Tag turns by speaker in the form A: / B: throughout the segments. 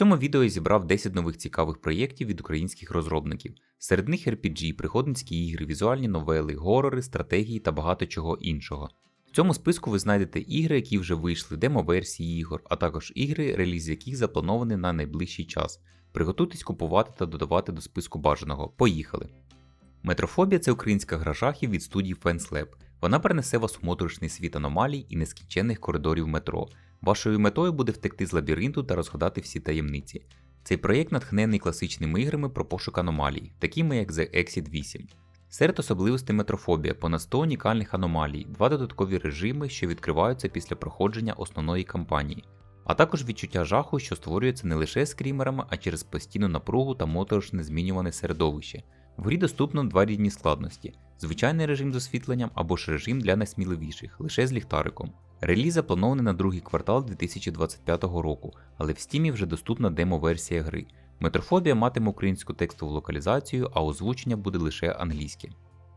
A: цьому відео я зібрав 10 нових цікавих проєктів від українських розробників. Серед них RPG, пригодницькі ігри, візуальні новели, горори, стратегії та багато чого іншого. В цьому списку ви знайдете ігри, які вже вийшли, демо-версії ігор, а також ігри, реліз яких запланований на найближчий час. Приготуйтесь купувати та додавати до списку бажаного. Поїхали! Метрофобія це українська гра жахів від студії FansLab. Вона перенесе вас у моторошний світ аномалій і нескінченних коридорів метро. Вашою метою буде втекти з лабіринту та розгадати всі таємниці. Цей проєкт натхнений класичними іграми про пошук аномалій, такими як The Exit 8. Серед особливостей метрофобія понад 100 унікальних аномалій, два додаткові режими, що відкриваються після проходження основної кампанії, а також відчуття жаху, що створюється не лише скрімерами, а через постійну напругу та моторошне змінюване середовище. В грі доступно два різні складності: звичайний режим з освітленням або ж режим для найсміливіших, лише з ліхтариком. Реліз запланований на другий квартал 2025 року, але в Steam вже доступна демо-версія гри. Метрофобія матиме українську текстову локалізацію, а озвучення буде лише англійське.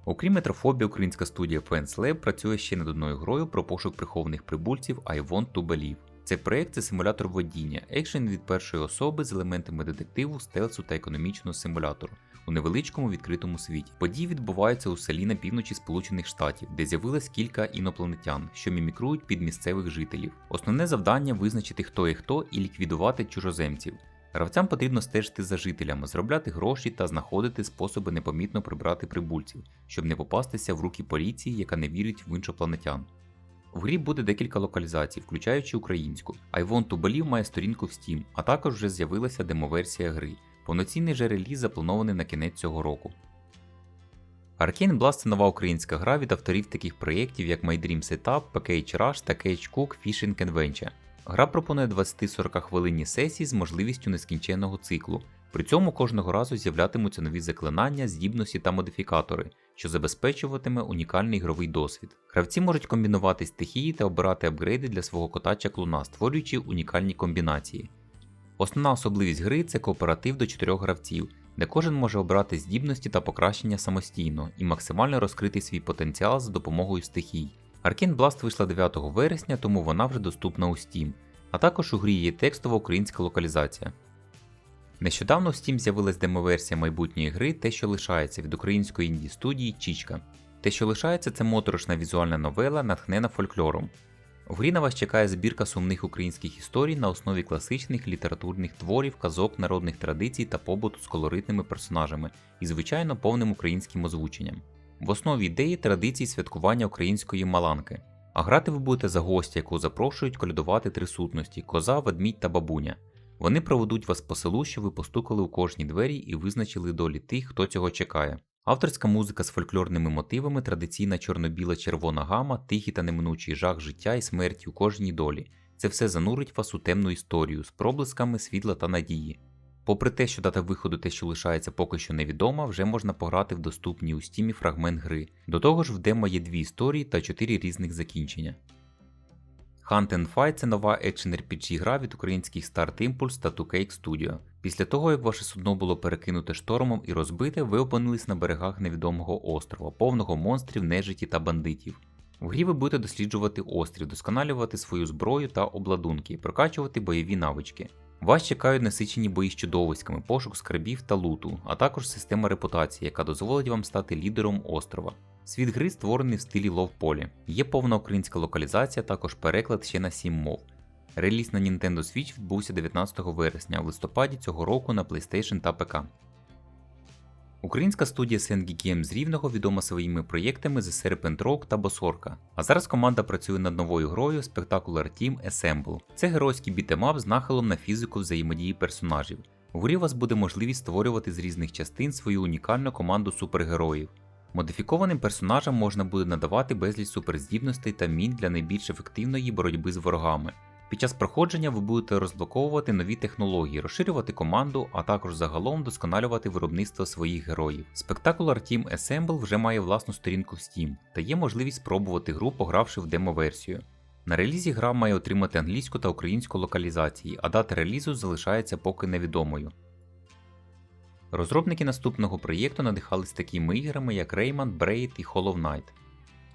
A: Окрім метрофобії, українська студія Fans Lab працює ще над одною грою про пошук прихованих прибульців I Want to Believe. Цей проект це симулятор водіння, екшен від першої особи з елементами детективу, стелсу та економічного симулятору у невеличкому відкритому світі. Події відбуваються у селі на півночі Сполучених Штатів, де з'явилось кілька інопланетян, що мімікрують під місцевих жителів. Основне завдання визначити, хто є хто, і ліквідувати чужоземців. Гравцям потрібно стежити за жителями, заробляти гроші та знаходити способи непомітно прибрати прибульців, щоб не попастися в руки поліції, яка не вірить в іншопланетян. В грі буде декілька локалізацій, включаючи українську. I Want to Believe має сторінку в Steam, а також вже з'явилася демоверсія гри. Повноцінний же реліз запланований на кінець цього року. Arcane Blast це нова українська гра від авторів таких проєктів, як My Dream Setup, Package Rush та Cage Cook Fishing Adventure. Гра пропонує 20-40 хвилинні сесії з можливістю нескінченного циклу. При цьому кожного разу з'являтимуться нові заклинання, здібності та модифікатори, що забезпечуватиме унікальний ігровий досвід. Гравці можуть комбінувати стихії та обирати апгрейди для свого котача клуна, створюючи унікальні комбінації. Основна особливість гри це кооператив до 4 гравців, де кожен може обрати здібності та покращення самостійно і максимально розкрити свій потенціал за допомогою стихій. Arcane Blast вийшла 9 вересня, тому вона вже доступна у Steam, а також у грі є текстова українська локалізація. Нещодавно в Steam з'явилась демоверсія майбутньої гри Те, що лишається від української інді студії Чічка. Те, що лишається, це моторошна візуальна новела, натхнена фольклором. У грі на вас чекає збірка сумних українських історій на основі класичних літературних творів, казок, народних традицій та побуту з колоритними персонажами і, звичайно, повним українським озвученням. В основі ідеї традицій святкування української маланки. А грати ви будете за гостя, яку запрошують колядувати три сутності коза, ведмідь та бабуня. Вони проведуть вас по селу, що ви постукали у кожні двері і визначили долі тих, хто цього чекає. Авторська музика з фольклорними мотивами, традиційна чорно-біла червона гама, тихий та неминучий жах життя і смерті у кожній долі. Це все занурить вас у темну історію з проблисками світла та надії. Попри те, що дата виходу те, що лишається поки що невідома, вже можна пограти в доступній у стімі фрагмент гри. До того ж, в демо є дві історії та чотири різних закінчення. Hunt and Fight це нова Action RPG гра від українських Start Impulse та 2Cake Studio. Після того, як ваше судно було перекинуте штормом і розбите, ви опинились на берегах невідомого острова, повного монстрів, нежиті та бандитів. В грі ви будете досліджувати острів, досконалювати свою зброю та обладунки, прокачувати бойові навички. Вас чекають насичені бої з чудовиськами, пошук скарбів та луту, а також система репутації, яка дозволить вам стати лідером острова. Світ гри створений в стилі лов-полі. Є повна українська локалізація, також переклад ще на 7 мов. Реліз на Nintendo Switch відбувся 19 вересня, в листопаді цього року на PlayStation та ПК. Українська студія Sengi Games з Рівного відома своїми проєктами The Serpent Rock та Босорка. А зараз команда працює над новою грою Spectacular Team Assemble. Це геройський бітемап з нахилом на фізику взаємодії персонажів. У грі у вас буде можливість створювати з різних частин свою унікальну команду супергероїв. Модифікованим персонажам можна буде надавати безліч суперздібностей та мін для найбільш ефективної боротьби з ворогами. Під час проходження ви будете розблоковувати нові технології, розширювати команду, а також загалом вдосконалювати виробництво своїх героїв. Spectacular Team Assemble вже має власну сторінку в Steam та є можливість спробувати гру, погравши в демо-версію. На релізі гра має отримати англійську та українську локалізації, а дата релізу залишається поки невідомою. Розробники наступного проєкту надихались такими іграми, як Rayman, Braid і Hollow Knight.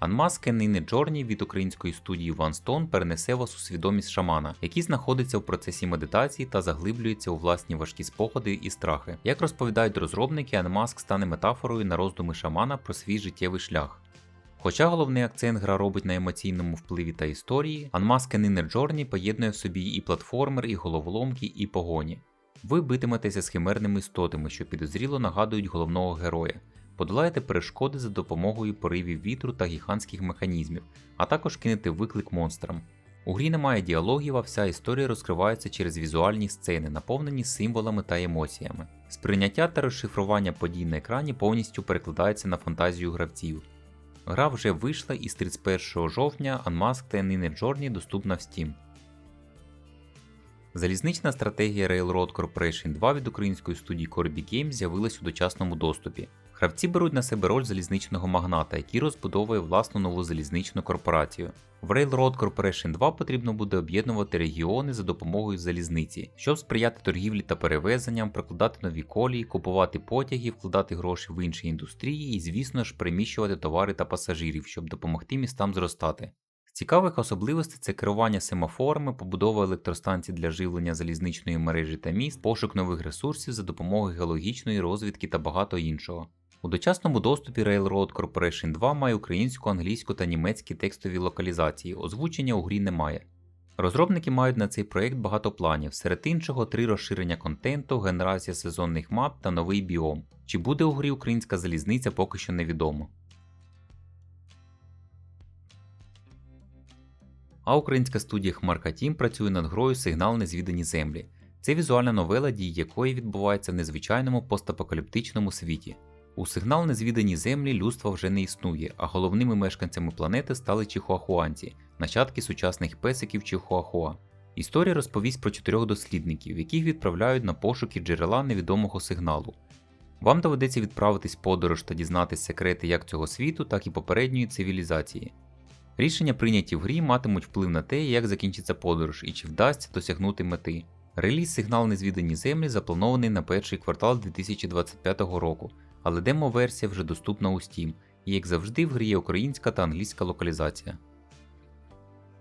A: Unmask Canine Journey від української студії One Stone перенесе вас у свідомість шамана, який знаходиться в процесі медитації та заглиблюється у власні важкі спогади і страхи. Як розповідають розробники, Unmask стане метафорою на роздуми шамана про свій життєвий шлях. Хоча головний акцент гра робить на емоційному впливі та історії, Unmask Canine Journey поєднує в собі і платформер, і головоломки, і погоні. Ви битиметеся з химерними істотами, що підозріло нагадують головного героя. Подолаєте перешкоди за допомогою поривів вітру та гігантських механізмів, а також кинете виклик монстрам. У грі немає діалогів, а вся історія розкривається через візуальні сцени, наповнені символами та емоціями. Сприйняття та розшифрування подій на екрані повністю перекладається на фантазію гравців. Гра вже вийшла і з 31 жовтня Unmasked Canine Journey доступна в Steam. Залізнична стратегія Railroad Corporation 2 від української студії Corby Games з'явилась у дочасному доступі. Гравці беруть на себе роль залізничного магната, який розбудовує власну нову залізничну корпорацію. В Railroad Corporation 2 потрібно буде об'єднувати регіони за допомогою залізниці, щоб сприяти торгівлі та перевезенням, прокладати нові колії, купувати потяги, вкладати гроші в інші індустрії і, звісно ж, переміщувати товари та пасажирів, щоб допомогти містам зростати. Цікавих особливостей це керування семафорами, побудова електростанцій для живлення залізничної мережі та міст, пошук нових ресурсів за допомогою геологічної розвідки та багато іншого. У дочасному доступі Railroad Corporation 2 має українську, англійську та німецькі текстові локалізації, озвучення у грі немає. Розробники мають на цей проект багато планів, серед іншого три розширення контенту, генерація сезонних мап та новий біом. Чи буде у грі українська залізниця, поки що невідомо. А українська студія Хмарка Тім працює над грою Сигнал незвідані землі. Це візуальна новела, дії якої відбувається в незвичайному постапокаліптичному світі. У сигнал незвідані землі людства вже не існує, а головними мешканцями планети стали чихуахуанці, нащадки сучасних песиків Чихуахуа. Історія розповість про чотирьох дослідників, яких відправляють на пошуки джерела невідомого сигналу. Вам доведеться відправитись подорож та дізнатись секрети як цього світу, так і попередньої цивілізації. Рішення, прийняті в грі, матимуть вплив на те, як закінчиться подорож і чи вдасться досягнути мети. Реліз сигнал незвідані землі запланований на перший квартал 2025 року, але демо-версія вже доступна у Steam, і як завжди в грі є українська та англійська локалізація.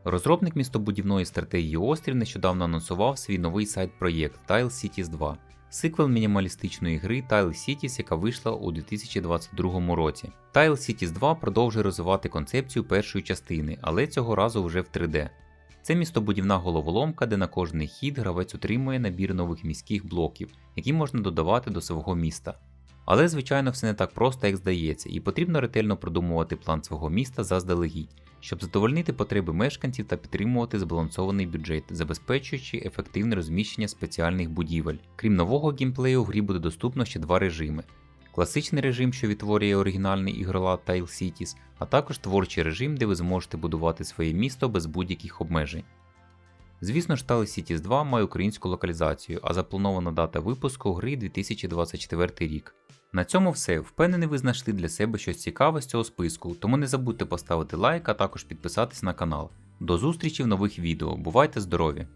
A: Розробник містобудівної стратегії Острів нещодавно анонсував свій новий сайт-проєкт Tile Cities 2, сиквел мінімалістичної гри Tile Cities, яка вийшла у 2022 році. Tile Cities 2 продовжує розвивати концепцію першої частини, але цього разу вже в 3D. Це містобудівна головоломка, де на кожний хід гравець отримує набір нових міських блоків, які можна додавати до свого міста. Але, звичайно, все не так просто, як здається, і потрібно ретельно продумувати план свого міста заздалегідь, щоб задовольнити потреби мешканців та підтримувати збалансований бюджет, забезпечуючи ефективне розміщення спеціальних будівель. Крім нового геймплею, в грі буде доступно ще два режими: класичний режим, що відтворює оригінальний ігролад Tile Cities, а також творчий режим, де ви зможете будувати своє місто без будь-яких обмежень. Звісно ж, Tile Cities 2 має українську локалізацію, а запланована дата випуску гри 2024 рік. На цьому все. Впевнений, ви знайшли для себе щось цікаве з цього списку, тому не забудьте поставити лайк, а також підписатись на канал. До зустрічі в нових відео. Бувайте здорові!